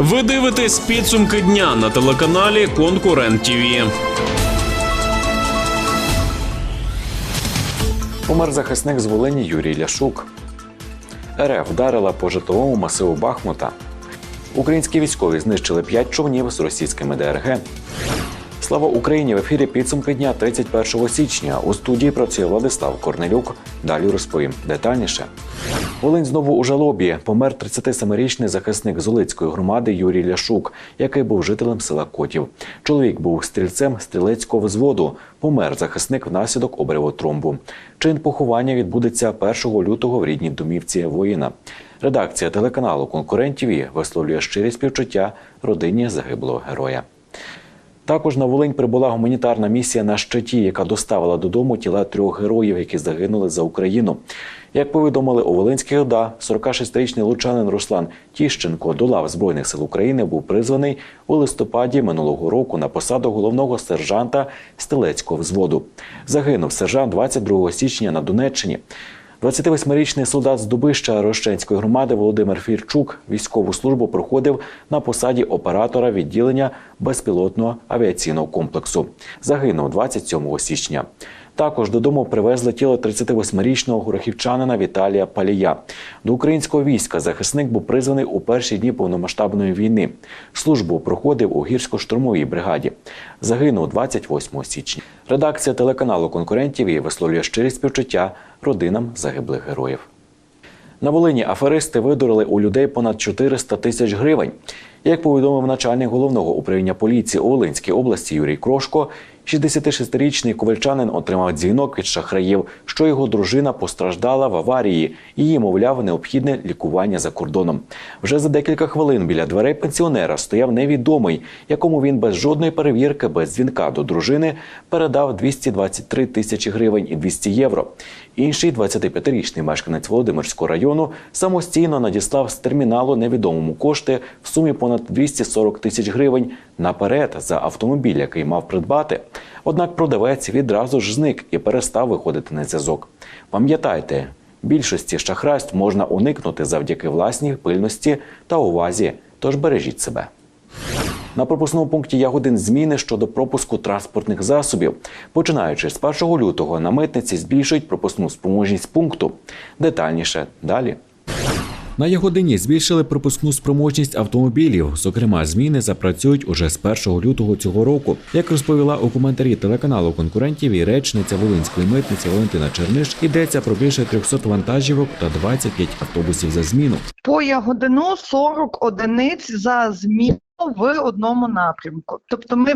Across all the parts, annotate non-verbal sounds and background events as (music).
Ви дивитесь підсумки дня на телеканалі Конкурент ТІВІ. Помер захисник з Волині Юрій Ляшук. РФ вдарила по житловому масиву Бахмута. Українські військові знищили 5 човнів з російськими ДРГ. Слава Україні! В ефірі підсумки дня 31 січня. У студії працює Владислав Корнелюк. Далі розповім детальніше. Волинь знову у жалобі. Помер 37-річний захисник Золицької громади Юрій Ляшук, який був жителем села Котів. Чоловік був стрільцем стрілецького взводу. Помер захисник внаслідок обриву тромбу. Чин поховання відбудеться 1 лютого в рідній домівці воїна. Редакція телеканалу Конкурент ТІВІ висловлює щирі співчуття родині загиблого героя. Також на Волинь прибула гуманітарна місія на щиті, яка доставила додому тіла трьох героїв, які загинули за Україну. Як повідомили у Волинській ОДА, 46-річний лучанин Руслан Тіщенко до лав Збройних сил України був призваний у листопаді минулого року на посаду головного сержанта стрілецького взводу. Загинув сержант 22 січня на Донеччині. 28-річний солдат з Дубища Рощенської громади Володимир Фірчук військову службу проходив на посаді оператора відділення безпілотного авіаційного комплексу. Загинув 27 січня. Також додому привезли тіло 38-річного горохівчанина Віталія Палія. До українського війська захисник був призваний у перші дні повномасштабної війни. Службу проходив у гірсько-штурмовій бригаді. Загинув 28 січня. Редакція телеканалу конкурентів і висловлює щирі співчуття родинам загиблих героїв. На Волині аферисти видурили у людей понад 400 тисяч гривень. Як повідомив начальник головного управління поліції у Волинській області Юрій Крошко, 66-річний ковальчанин отримав дзвінок від шахраїв, що його дружина постраждала в аварії. Її, мовляв, необхідне лікування за кордоном. Вже за декілька хвилин біля дверей пенсіонера стояв невідомий, якому він без жодної перевірки, без дзвінка до дружини передав 223 тисячі гривень і 200 євро. Інший 25-річний мешканець Володимирського району самостійно надіслав з терміналу невідомому кошти в сумі понад 240 тисяч гривень наперед за автомобіль, який мав придбати. Однак продавець відразу ж зник і перестав виходити на зв'язок. Пам'ятайте, більшості шахрайств можна уникнути завдяки власній пильності та увазі. Тож бережіть себе. На пропускному пункті Ягодин зміни щодо пропуску транспортних засобів. Починаючи з 1 лютого на митниці збільшують пропускну спроможність пункту. Детальніше далі. На Ягодині збільшили пропускну спроможність автомобілів. Зокрема, зміни запрацюють уже з 1 лютого цього року. Як розповіла у коментарі телеканалу конкурентів і речниця Волинської митниці Валентина Черниш, йдеться про більше 300 вантажівок та 25 автобусів за зміну. по Ягодину 40 одиниць за зміну в одному напрямку. Тобто ми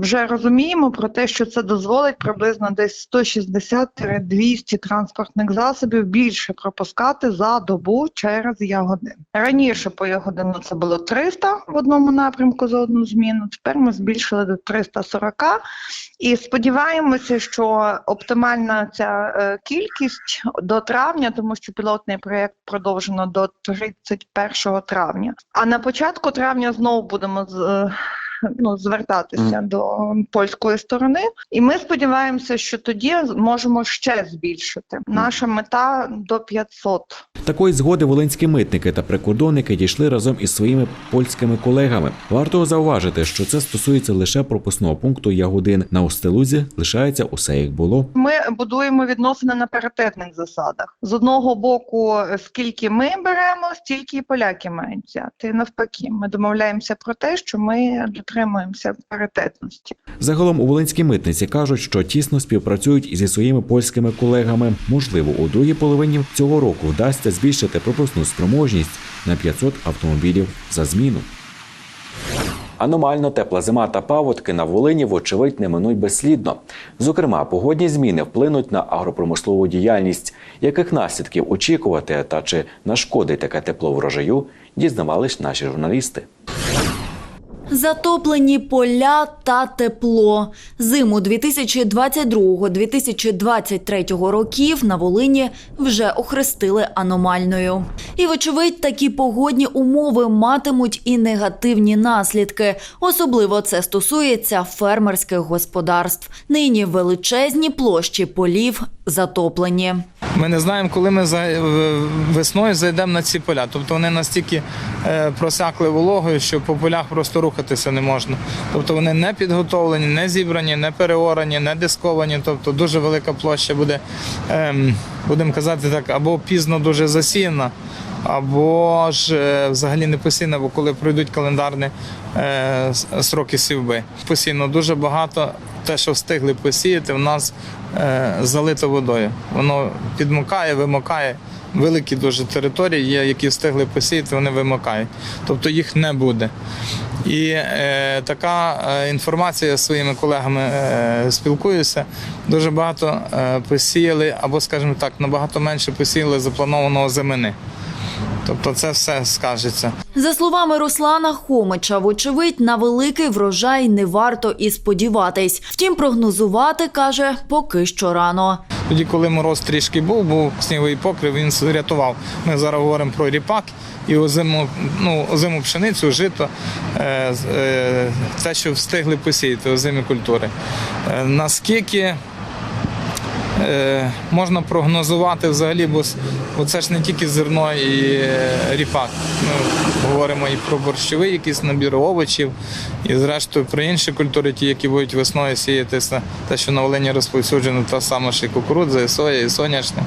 вже розуміємо про те, що це дозволить приблизно десь 160-200 транспортних засобів більше пропускати за добу через Ягодин. Раніше по Ягодину це було 300 в одному напрямку за одну зміну. Тепер ми збільшили до 340 і сподіваємося, що оптимальна ця е, кількість до травня, тому що пілотний проєкт продовжено до 31 травня. А на початку травня знову будемо е, Ну, звертатися до польської сторони, і ми сподіваємося, що тоді можемо ще збільшити. Наша мета до 500. Такої згоди волинські митники та прикордонники дійшли разом із своїми польськими колегами. Варто зауважити, що це стосується лише пропускного пункту Ягодин. На Устилузі лишається усе як було. Ми будуємо відносини на паритетних засадах. З одного боку, скільки ми беремо, стільки і поляки мають взяти. Навпаки, ми домовляємося про те, що ми дотримуємося паритетності. Загалом у Волинській митниці кажуть, що тісно співпрацюють зі своїми польськими колегами. Можливо, у другій половині цього року вдасться збільшити пропускну спроможність на 500 автомобілів за зміну. Аномально тепла зима та паводки на Волині, вочевидь, не минуть безслідно. Зокрема, погодні зміни вплинуть на агропромислову діяльність. Яких наслідків очікувати та чи нашкодить таке тепло врожаю, дізнавались наші журналісти. Затоплені поля та тепло. Зиму 2022-2023 років на Волині вже охрестили аномальною. І, вочевидь, такі погодні умови матимуть і негативні наслідки. Особливо це стосується фермерських господарств. Нині величезні площі полів затоплені. Ми не знаємо, коли ми за- весною зайдемо на ці поля. Тобто вони настільки е, просякли вологою, що по полях просто рухатися не можна. Тобто вони не підготовлені, не зібрані, не переорані, не дисковані. Тобто дуже велика площа буде, ем, будемо казати так, або пізно дуже засіяна. Або ж е, взагалі не посійна, бо коли пройдуть календарні е, сроки сівби. Посійно дуже багато те, що встигли посіяти, в нас е, залито водою. Воно підмокає, вимокає. Великі дуже території є, які встигли посіяти, вони вимокають. Тобто їх не буде. І е, така е, інформація зі своїми колегами е, спілкуюся. Дуже багато е, посіяли, або, скажімо так, набагато менше посіяли запланованого зимини. Тобто це все скажеться. За словами Руслана Хомича, вочевидь, на великий врожай не варто і сподіватись. Втім, прогнозувати каже поки що рано. Тоді, коли мороз трішки був, був сніговий покрив, він рятував. Ми зараз говоримо про ріпак і озиму, ну, озиму пшеницю, жито, е, е, те, що встигли посіяти, озимі культури. Е, наскільки можна прогнозувати взагалі, бо, це ж не тільки зерно і е, ріпак. Ми говоримо і про борщовий якийсь набір овочів, і зрештою про інші культури, ті, які будуть весною сіятися, те, що на Волині розповсюджено, та сама ж і кукурудза, і соя, і соняшник.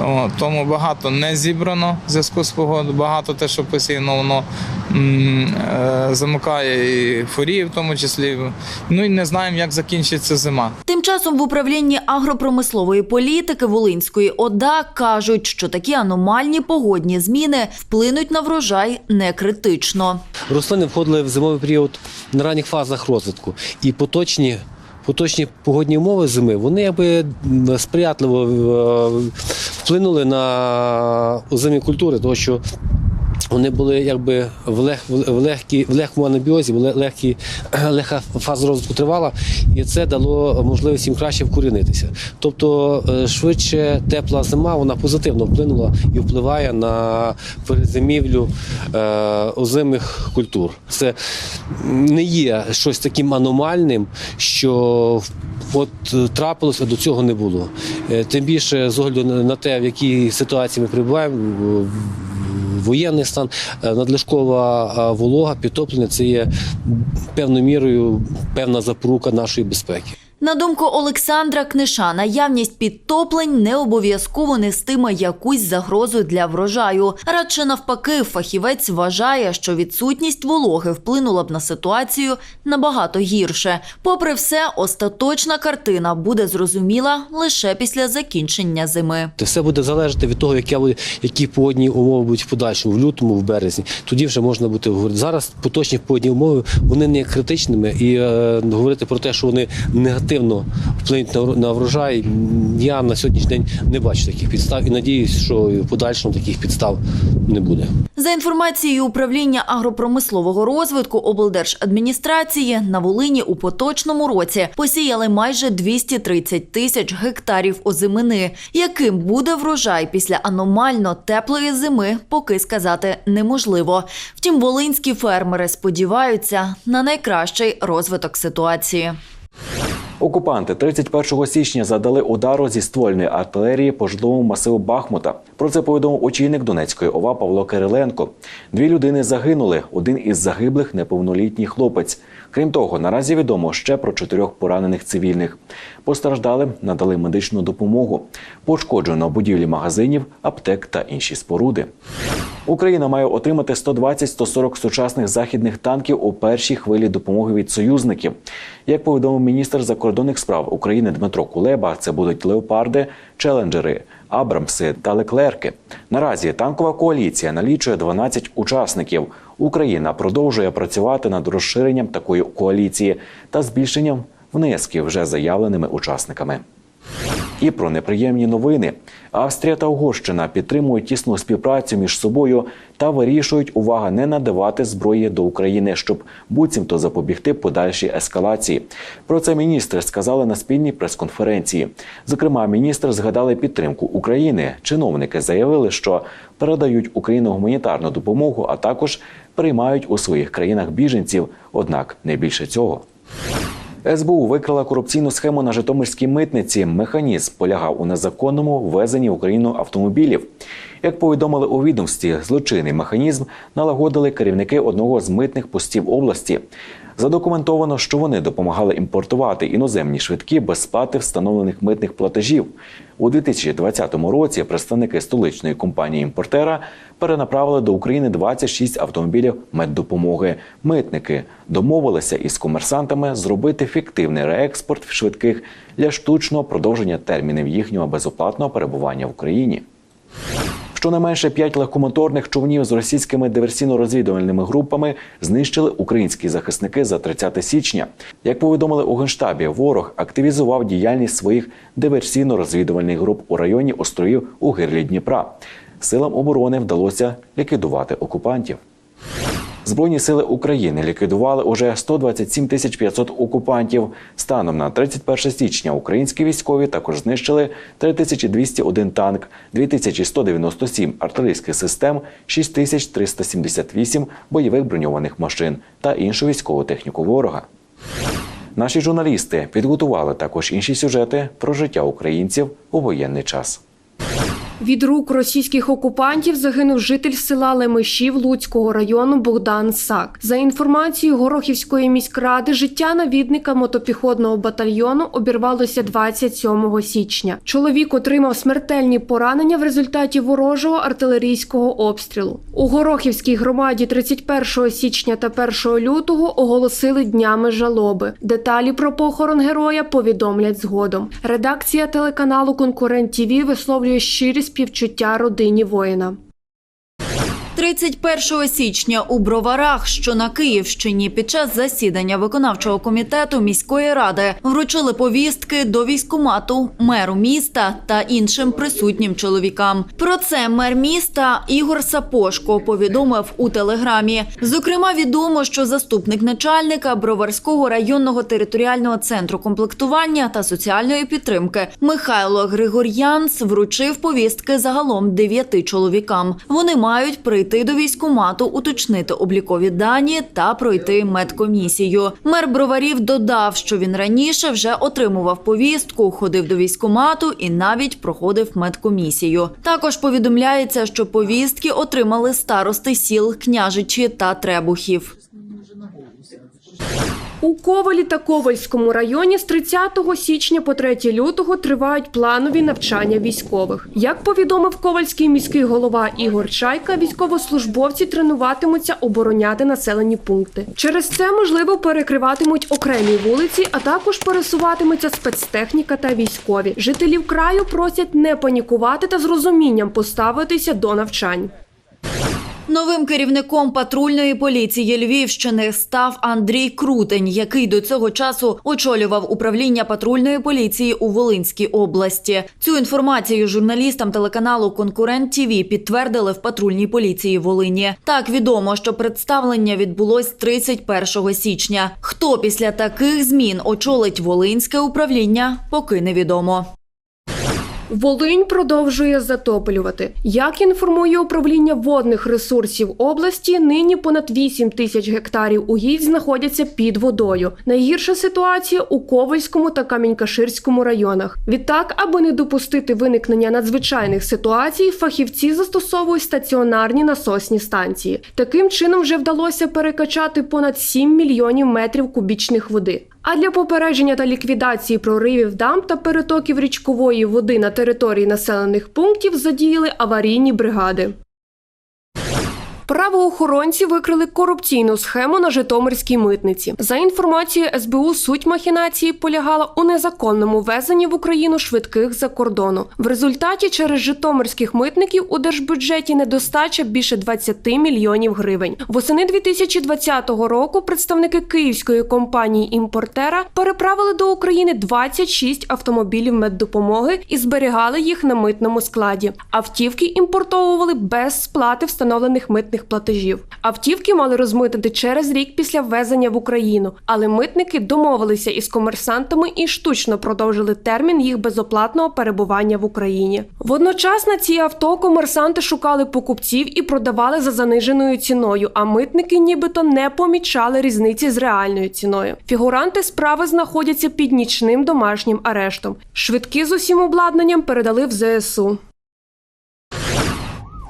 О, Тому багато не зібрано в зв'язку з погодою, багато те, що посіяно, воно м, е, замикає і фурії в тому числі. Ну і не знаємо, як закінчиться зима. Тим часом в управлінні агропромислової політики Волинської ОДА кажуть, що такі аномальні погодні зміни вплинуть на врожай не критично. Рослини входили в зимовий період на ранніх фазах розвитку. І поточні, поточні погодні умови зими вони якби сприятливо е, вплинули на озимі культури, тому що вони були якби в, лег, в, легкі, в легкому анабіозі, в легкі, (clears throat) легка фаза розвитку тривала, і це дало можливість їм краще вкорінитися. Тобто е, швидше тепла зима вона позитивно вплинула і впливає на перезимівлю е, озимих культур. Це не є щось таким аномальним, що От е, трапилося, до цього не було. Тим більше з огляду на те, в якій ситуації ми перебуваємо, воєнний стан, е, надлишкова е, волога, підтоплення це є певною мірою певна запорука нашої безпеки. На думку Олександра Книша, наявність підтоплень не обов'язково нестиме якусь загрозу для врожаю. Радше навпаки, фахівець вважає, що відсутність вологи вплинула б на ситуацію набагато гірше. Попри все, остаточна картина буде зрозуміла лише після закінчення зими. Все буде залежати від того, буде- які погодні умови будуть в подальшому, в лютому, в березні. Тоді вже можна бути говорити. Зараз поточні погодні умови вони не критичними, і е, говорити про те, що вони негативно вплинуть на, врожай. Я на сьогоднішній день не бачу таких підстав і надіюсь, що в подальшому таких підстав не буде. За інформацією управління агропромислового розвитку облдержадміністрації на Волині у поточному році посіяли майже 230 тисяч гектарів озимини. Яким буде врожай після аномально теплої зими, поки сказати неможливо. Втім, волинські фермери сподіваються на найкращий розвиток ситуації. Окупанти 31 січня задали удару зі ствольної артилерії по житловому масиву Бахмута. Про це повідомив очільник Донецької ОВА Павло Кириленко. Дві людини загинули. Один із загиблих неповнолітній хлопець. Крім того, наразі відомо ще про чотирьох поранених цивільних. Постраждалим надали медичну допомогу. Пошкоджено будівлі магазинів, аптек та інші споруди. Україна має отримати 120-140 сучасних західних танків у першій хвилі допомоги від союзників. Як повідомив міністр закордонних справ України Дмитро Кулеба, це будуть леопарди, челенджери, абрамси та леклерки. Наразі танкова коаліція налічує 12 учасників. Україна продовжує працювати над розширенням такої коаліції та збільшенням внесків вже заявленими учасниками. І про неприємні новини. Австрія та Угорщина підтримують тісну співпрацю між собою та вирішують увага не надавати зброї до України, щоб буцімто запобігти подальшій ескалації. Про це міністри сказали на спільній прес-конференції. Зокрема, міністри згадали підтримку України. Чиновники заявили, що передають Україну гуманітарну допомогу, а також приймають у своїх країнах біженців. Однак не більше цього. СБУ викрила корупційну схему на Житомирській митниці. Механізм полягав у незаконному ввезенні в Україну автомобілів. Як повідомили у відомстві, злочинний механізм налагодили керівники одного з митних постів області. Задокументовано, що вони допомагали імпортувати іноземні швидкі без сплати встановлених митних платежів. У 2020 році представники столичної компанії імпортера перенаправили до України 26 автомобілів меддопомоги. Митники домовилися із комерсантами зробити фіктивний реекспорт швидких для штучного продовження термінів їхнього безоплатного перебування в Україні. Щонайменше п'ять легкомоторних човнів з російськими диверсійно-розвідувальними групами знищили українські захисники за 30 січня. Як повідомили у генштабі, ворог активізував діяльність своїх диверсійно-розвідувальних груп у районі островів у гирлі Дніпра. Силам оборони вдалося ліквідувати окупантів. Збройні сили України ліквідували уже 127 тисяч 500 окупантів. Станом на 31 січня українські військові також знищили 3201 танк, 2197 артилерійських систем, 6378 бойових броньованих машин та іншу військову техніку ворога. Наші журналісти підготували також інші сюжети про життя українців у воєнний час. Від рук російських окупантів загинув житель села Лемешів Луцького району Богдан Сак. За інформацією Горохівської міськради, життя навідника мотопіхотного батальйону обірвалося 27 січня. Чоловік отримав смертельні поранення в результаті ворожого артилерійського обстрілу. У Горохівській громаді 31 січня та 1 лютого оголосили днями жалоби. Деталі про похорон героя повідомлять згодом. Редакція телеканалу Конкурент ТІВІ висловлює щирі співчуття родині воїна. 31 січня у Броварах, що на Київщині, під час засідання виконавчого комітету міської ради вручили повістки до військкомату, меру міста та іншим присутнім чоловікам. Про це мер міста Ігор Сапошко повідомив у телеграмі. Зокрема, відомо, що заступник начальника Броварського районного територіального центру комплектування та соціальної підтримки Михайло Григор'янц вручив повістки загалом дев'яти чоловікам. Вони мають прийти до військкомату, уточнити облікові дані та пройти медкомісію. Мер Броварів додав, що він раніше вже отримував повістку, ходив до військкомату і навіть проходив медкомісію. Також повідомляється, що повістки отримали старости сіл Княжичі та Требухів. У Ковалі та Ковальському районі з 30 січня по 3 лютого тривають планові навчання військових. Як повідомив ковальський міський голова Ігор Чайка, військовослужбовці тренуватимуться обороняти населені пункти. Через це можливо перекриватимуть окремі вулиці, а також пересуватиметься спецтехніка та військові. Жителів краю просять не панікувати та з розумінням поставитися до навчань. Новим керівником патрульної поліції Львівщини став Андрій Крутень, який до цього часу очолював управління патрульної поліції у Волинській області. Цю інформацію журналістам телеканалу Конкурент ТІВІ підтвердили в патрульній поліції Волині. Так відомо, що представлення відбулось 31 січня. Хто після таких змін очолить Волинське управління, поки невідомо. Волинь продовжує затоплювати. Як інформує управління водних ресурсів області, нині понад 8 тисяч гектарів угідь знаходяться під водою. Найгірша ситуація у Ковальському та Камінькаширському районах. Відтак, аби не допустити виникнення надзвичайних ситуацій, фахівці застосовують стаціонарні насосні станції. Таким чином вже вдалося перекачати понад 7 мільйонів метрів кубічних води. А для попередження та ліквідації проривів дамб та перетоків річкової води на території населених пунктів задіяли аварійні бригади. Правоохоронці викрили корупційну схему на Житомирській митниці. За інформацією СБУ, суть махінації полягала у незаконному везенні в Україну швидких за кордону. В результаті через житомирських митників у держбюджеті недостача більше 20 мільйонів гривень. Восени 2020 року представники київської компанії імпортера переправили до України 26 автомобілів меддопомоги і зберігали їх на митному складі. Автівки імпортовували без сплати встановлених митних митних платежів. Автівки мали розмитнити через рік після ввезення в Україну, але митники домовилися із комерсантами і штучно продовжили термін їх безоплатного перебування в Україні. Водночас на ці авто комерсанти шукали покупців і продавали за заниженою ціною, а митники нібито не помічали різниці з реальною ціною. Фігуранти справи знаходяться під нічним домашнім арештом. Швидкі з усім обладнанням передали в ЗСУ.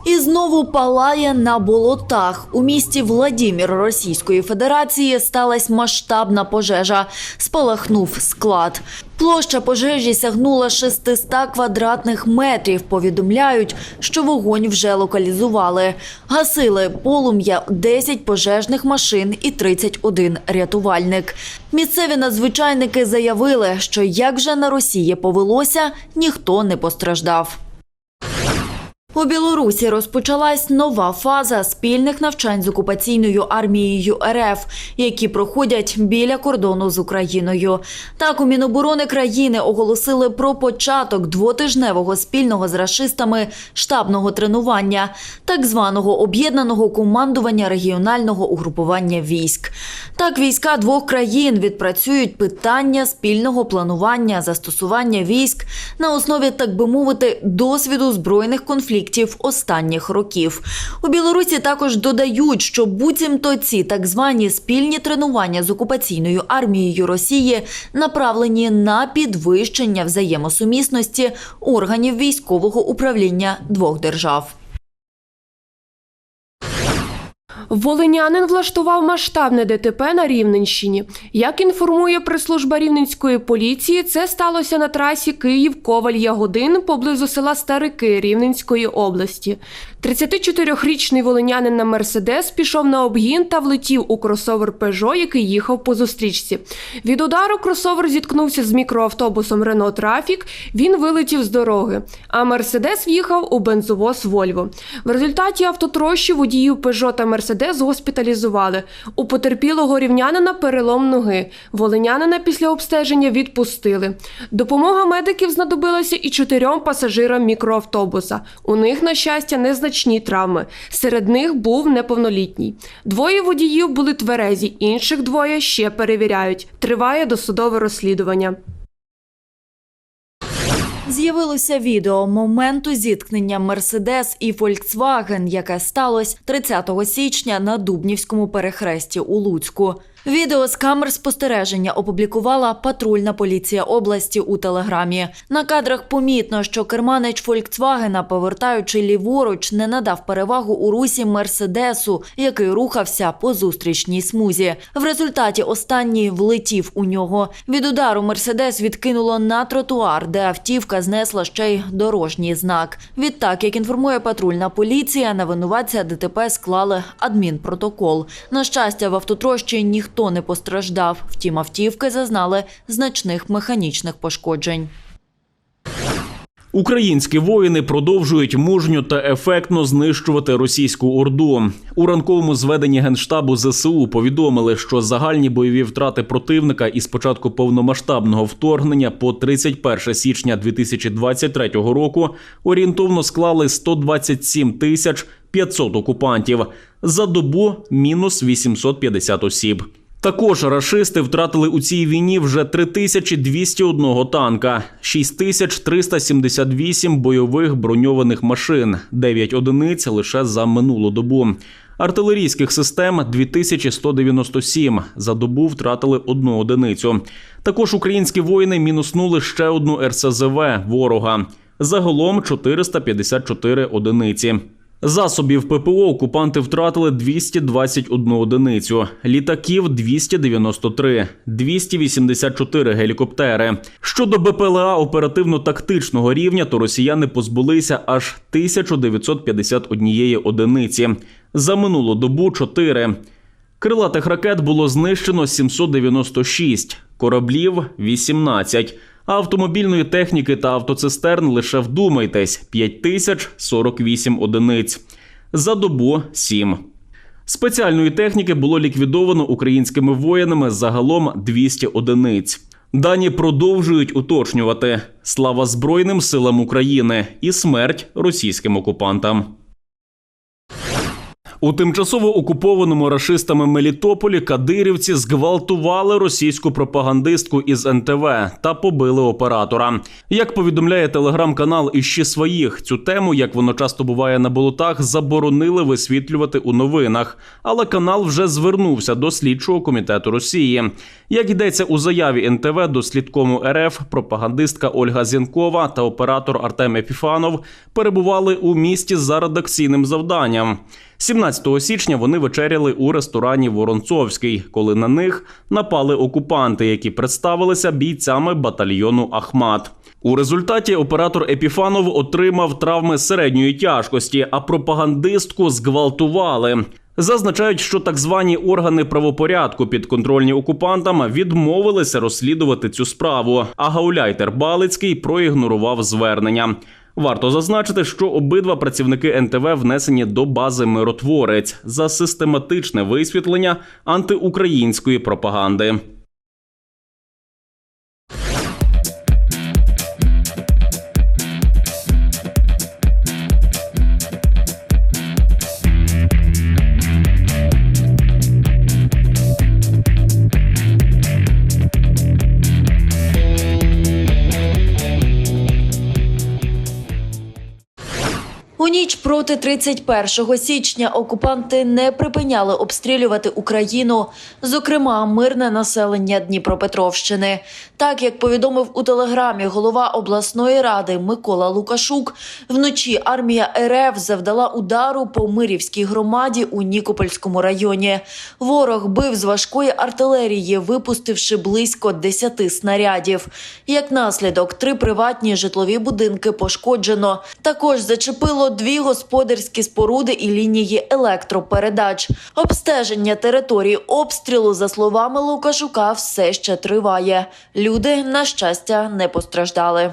І знову палає на болотах. У місті Владімір Російської Федерації сталася масштабна пожежа. Спалахнув склад. Площа пожежі сягнула 600 квадратних метрів. Повідомляють, що вогонь вже локалізували. Гасили полум'я 10 пожежних машин і 31 рятувальник. Місцеві надзвичайники заявили, що як вже на Росії повелося, ніхто не постраждав. У Білорусі розпочалась нова фаза спільних навчань з окупаційною армією РФ, які проходять біля кордону з Україною. Так, у Міноборони країни оголосили про початок двотижневого спільного з рашистами штабного тренування, так званого об'єднаного командування регіонального угрупування військ. Так, війська двох країн відпрацюють питання спільного планування застосування військ на основі, так би мовити, досвіду збройних конфліктів останніх років. У Білорусі також додають, що буцімто ці так звані спільні тренування з окупаційною армією Росії направлені на підвищення взаємосумісності органів військового управління двох держав. Волинянин влаштував масштабне ДТП на Рівненщині. Як інформує прес-служба рівненської поліції, це сталося на трасі Київ-Коваль-Ягодин поблизу села Старики Рівненської області. 34-річний волинянин на Мерседес пішов на обгін та влетів у кросовер Пежо, який їхав по зустрічці. Від удару кросовер зіткнувся з мікроавтобусом Рено Трафік. Він вилетів з дороги. А Мерседес в'їхав у бензовоз Вольво. В результаті автотрощі водіїв Пежо та Мерседес госпіталізували. У потерпілого рівнянина перелом ноги. Волинянина після обстеження відпустили. Допомога медиків знадобилася і чотирьом пасажирам мікроавтобуса. У них, на щастя, незначні травми. Серед них був неповнолітній. Двоє водіїв були тверезі, інших двоє ще перевіряють. Триває досудове розслідування. З'явилося відео моменту зіткнення Мерседес і Фольксваген, яке сталося 30 січня на Дубнівському перехресті у Луцьку. Відео з камер спостереження опублікувала патрульна поліція області у телеграмі. На кадрах помітно, що керманич Фольксвагена, повертаючи ліворуч, не надав перевагу у русі Мерседесу, який рухався по зустрічній смузі. В результаті останній влетів у нього. Від удару Мерседес відкинуло на тротуар, де автівка знесла ще й дорожній знак. Відтак, як інформує патрульна поліція, на винуватця ДТП склали адмінпротокол. На щастя, в автотрощі ніхто не постраждав. Втім, автівки зазнали значних механічних пошкоджень. Українські воїни продовжують мужньо та ефектно знищувати російську орду. У ранковому зведенні генштабу ЗСУ повідомили, що загальні бойові втрати противника із початку повномасштабного вторгнення по 31 січня 2023 року орієнтовно склали 127 тисяч 500 окупантів за добу мінус 850 осіб. Також рашисти втратили у цій війні вже 3201 танка, 6378 бойових броньованих машин, 9 одиниць лише за минулу добу. Артилерійських систем 2197. За добу втратили одну одиницю. Також українські воїни мінуснули ще одну РСЗВ ворога. Загалом 454 одиниці. Засобів ППО окупанти втратили 221 одиницю, літаків 293, 284 гелікоптери. Щодо БПЛА оперативно-тактичного рівня, то росіяни позбулися аж 1951 одиниці. За минулу добу 4. Крилатих ракет було знищено 796, кораблів 18. Автомобільної техніки та автоцистерн лише вдумайтесь 5048 одиниць. За добу 7. Спеціальної техніки було ліквідовано українськими воїнами загалом 200 одиниць. Дані продовжують уточнювати слава Збройним силам України і смерть російським окупантам. У тимчасово окупованому рашистами Мелітополі кадирівці зґвалтували російську пропагандистку із НТВ та побили оператора. Як повідомляє телеграм-канал «Іщи своїх, цю тему, як воно часто буває на болотах, заборонили висвітлювати у новинах. Але канал вже звернувся до слідчого комітету Росії. Як йдеться у заяві НТВ до слідкому РФ, пропагандистка Ольга Зінкова та оператор Артем Епіфанов перебували у місті за редакційним завданням. 17 січня вони вечеряли у ресторані Воронцовський, коли на них напали окупанти, які представилися бійцями батальйону Ахмат. У результаті оператор Епіфанов отримав травми середньої тяжкості, а пропагандистку зґвалтували. Зазначають, що так звані органи правопорядку підконтрольні окупантам відмовилися розслідувати цю справу. А гауляйтер Балицький проігнорував звернення. Варто зазначити, що обидва працівники НТВ внесені до бази миротворець за систематичне висвітлення антиукраїнської пропаганди. Ніч проти 31 січня окупанти не припиняли обстрілювати Україну, зокрема мирне населення Дніпропетровщини. Так як повідомив у телеграмі голова обласної ради Микола Лукашук, вночі армія РФ завдала удару по Мирівській громаді у Нікопольському районі. Ворог бив з важкої артилерії, випустивши близько 10 снарядів. Як наслідок, три приватні житлові будинки пошкоджено. Також зачепило дві господарські споруди і лінії електропередач. Обстеження території обстрілу, за словами Лукашука, все ще триває. Люди, на щастя, не постраждали.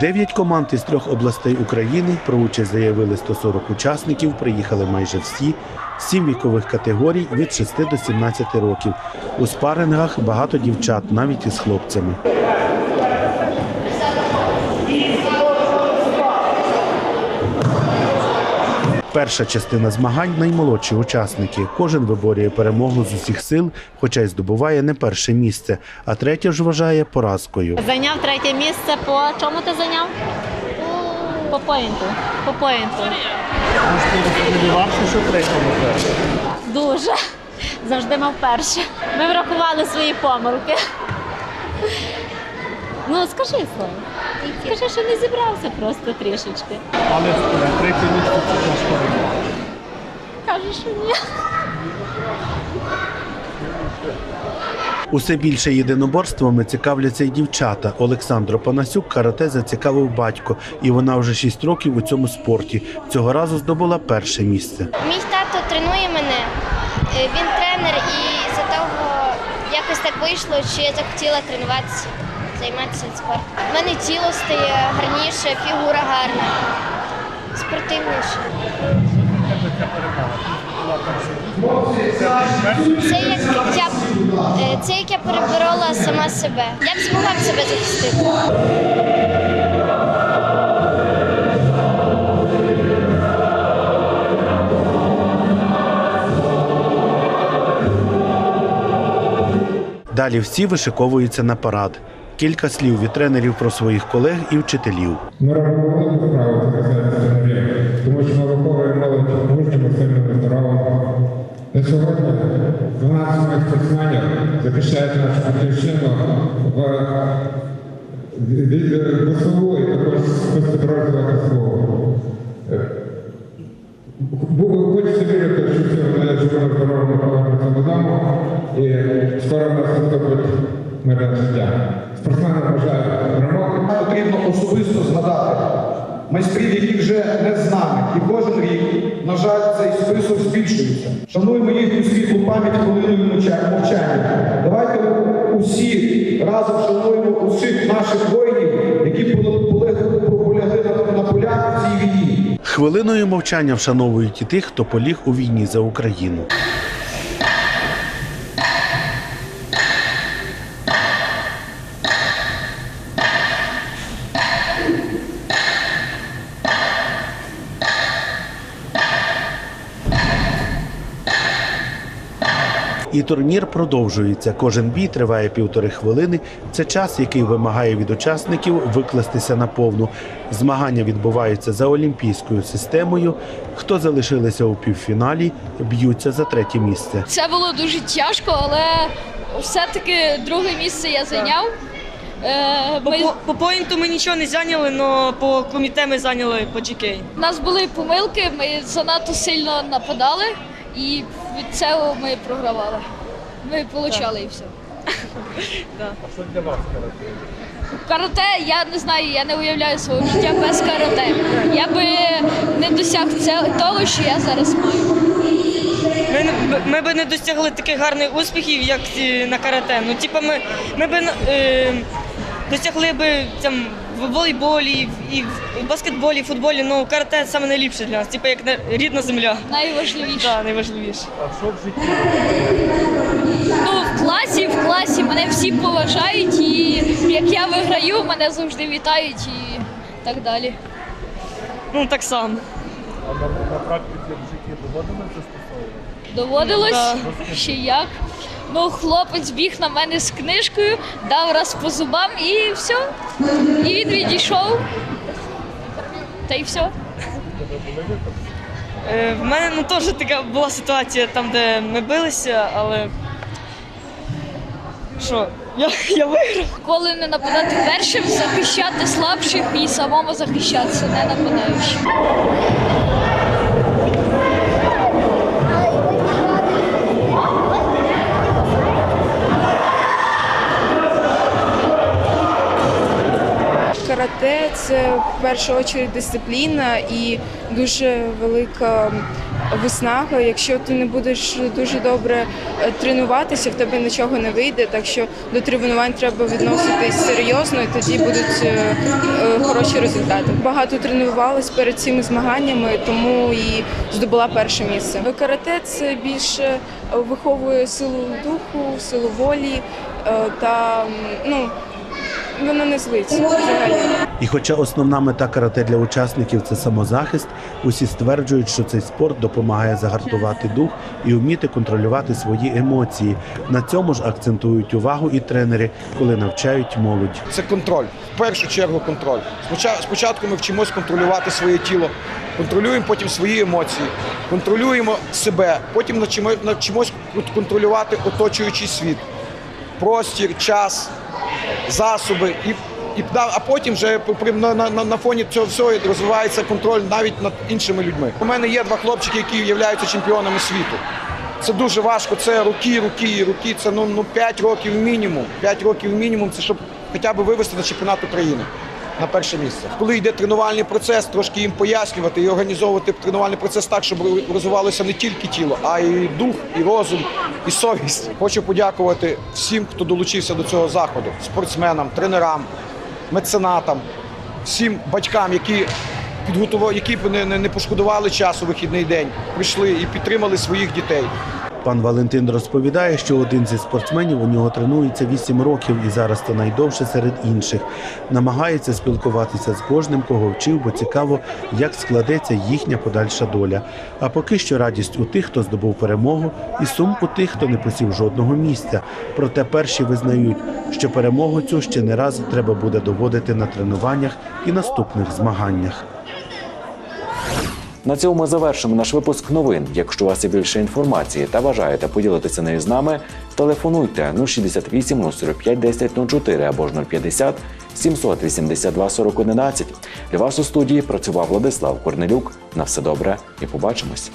Дев'ять команд із трьох областей України про участь заявили 140 учасників. Приїхали майже всі. Сім вікових категорій від 6 до 17 років. У спарингах багато дівчат, навіть із хлопцями. Перша частина змагань наймолодші учасники. Кожен виборює перемогу з усіх сил, хоча й здобуває не перше місце, а третє ж вважає поразкою. Зайняв третє місце по чому ти зайняв? По поінту. По поінту. Дуже. Завжди мав перше. Ми врахували свої помилки. Ну, скажи слово. Скажи, що не зібрався просто трішечки. Але третє місце це Кажу, що ні. Усе більше єдиноборствами цікавляться й дівчата. Олександру Панасюк карате зацікавив батько, і вона вже 6 років у цьому спорті. Цього разу здобула перше місце. Мій тато тренує мене, е, він тренер, і за того якось так вийшло, що я захотіла тренуватися, займатися спортом. У мене тіло стає гарніше, фігура гарна, спортивніше. Це як я, е, це як я переборола сама себе. Я б змогла б себе захистити. Далі всі вишиковуються на парад. Кілька слів від тренерів про своїх колег і вчителів. Ми велику справу, це тому що ми виховуємо молодь мужньому, сильному, здоровому. На сьогодні 12 моїх спортсменів захищають нашу батьківщину в ВСУ і також спецпідрозділах. Бу- Хочеться вірити, що всі вони живими здоровими повернуться додому і скоро в нас наступить мирне життя. Спортсменам бажаю перемоги. Потрібно особисто згадати майстрів, які вже не з нами. І кожен рік, на жаль, цей список збільшується. Шануємо їхню світлу пам'ять хвилиною мовча- мовчання. Давайте усі разом шануємо усіх наших воїнів, які поле- полягли на полях в цій війні. Хвилиною мовчання вшановують і тих, хто поліг у війні за Україну. І турнір продовжується. Кожен бій триває півтори хвилини. Це час, який вимагає від учасників викластися на повну. Змагання відбуваються за олімпійською системою. Хто залишилися у півфіналі, б'ються за третє місце. Це було дуже тяжко, але все-таки друге місце я зайняв. Е, По, Ми, по, по поінту ми нічого не зайняли, але по коміте ми зайняли по GK. у нас були помилки, ми занадто сильно нападали і від цього ми програвали. Ми получали і все. Да. Карате, Карате, я не знаю, я не уявляю свого життя без карате. Я би не досяг це- того, що я зараз маю. Ми, не- ми би не досягли таких гарних успіхів, як на карате. Ну, типу, ми, ми би е, досягли би там, в волейболі, і в, баскетболі, і в футболі. Ну, карате саме найліпше для нас, типу, як рідна земля. Найважливіше. Так, найважливіше. Ну, в класі, в класі мене всі поважають, і як я виграю, мене завжди вітають і так далі. Ну, так само. А на практиці в житті доводилось застосовувати? Доводилось ще як. Ну, хлопець біг на мене з книжкою, дав раз по зубам і все. І він відійшов. Та й все. Е, в мене ну, теж така була ситуація там, де ми билися, але. Що? Я, я виграв. Коли не нападати першим, захищати слабших і самому захищатися, не нападаючи. Карате це в першу чергу дисципліна і дуже велика виснага. Якщо ти не будеш дуже добре е, тренуватися, в тебе нічого не вийде. Так що до тренувань треба відноситись серйозно, і тоді будуть е, е, хороші результати. Багато тренувалась перед цими змаганнями, тому і здобула перше місце. Карате це більше виховує силу духу, силу волі та ну. Воно не злить взагалі. І хоча основна мета карате для учасників це самозахист, усі стверджують, що цей спорт допомагає загартувати дух і вміти контролювати свої емоції. На цьому ж акцентують увагу і тренери, коли навчають молодь. Це контроль. В першу чергу контроль. Споча- Спочатку ми вчимось контролювати своє тіло, контролюємо потім свої емоції, контролюємо себе, потім навчимо- навчимось контролювати оточуючий світ, простір, час, засоби. І, і, а потім вже на, на, на- фоні цього всього розвивається контроль навіть над іншими людьми. У мене є два хлопчики, які являються чемпіонами світу. Це дуже важко. Це руки, руки, руки. Це ну, ну 5 років мінімум. 5 років мінімум. Це щоб хоча б вивести на чемпіонат України на перше місце. Коли йде тренувальний процес, трошки їм пояснювати і організовувати тренувальний процес так, щоб розвивалося не тільки тіло, а й дух, і розум, і совість. Хочу подякувати всім, хто долучився до цього заходу: спортсменам, тренерам, меценатам, всім батькам, які підготували, які не, не, пошкодували час у вихідний день, прийшли і підтримали своїх дітей. Пан Валентин розповідає, що один зі спортсменів у нього тренується 8 років і зараз це найдовше серед інших. Намагається спілкуватися з кожним, кого вчив, бо цікаво, як складеться їхня подальша доля. А поки що радість у тих, хто здобув перемогу, і сум у тих, хто не посів жодного місця. Проте перші визнають, що перемогу цю ще не раз треба буде доводити на тренуваннях і наступних змаганнях. На цьому ми завершимо наш випуск новин. Якщо у вас є більше інформації та бажаєте поділитися нею з нами, телефонуйте 068 045 10 04 або ж 050 782 40 11. Для вас у студії працював Владислав Корнелюк. На все добре і побачимось.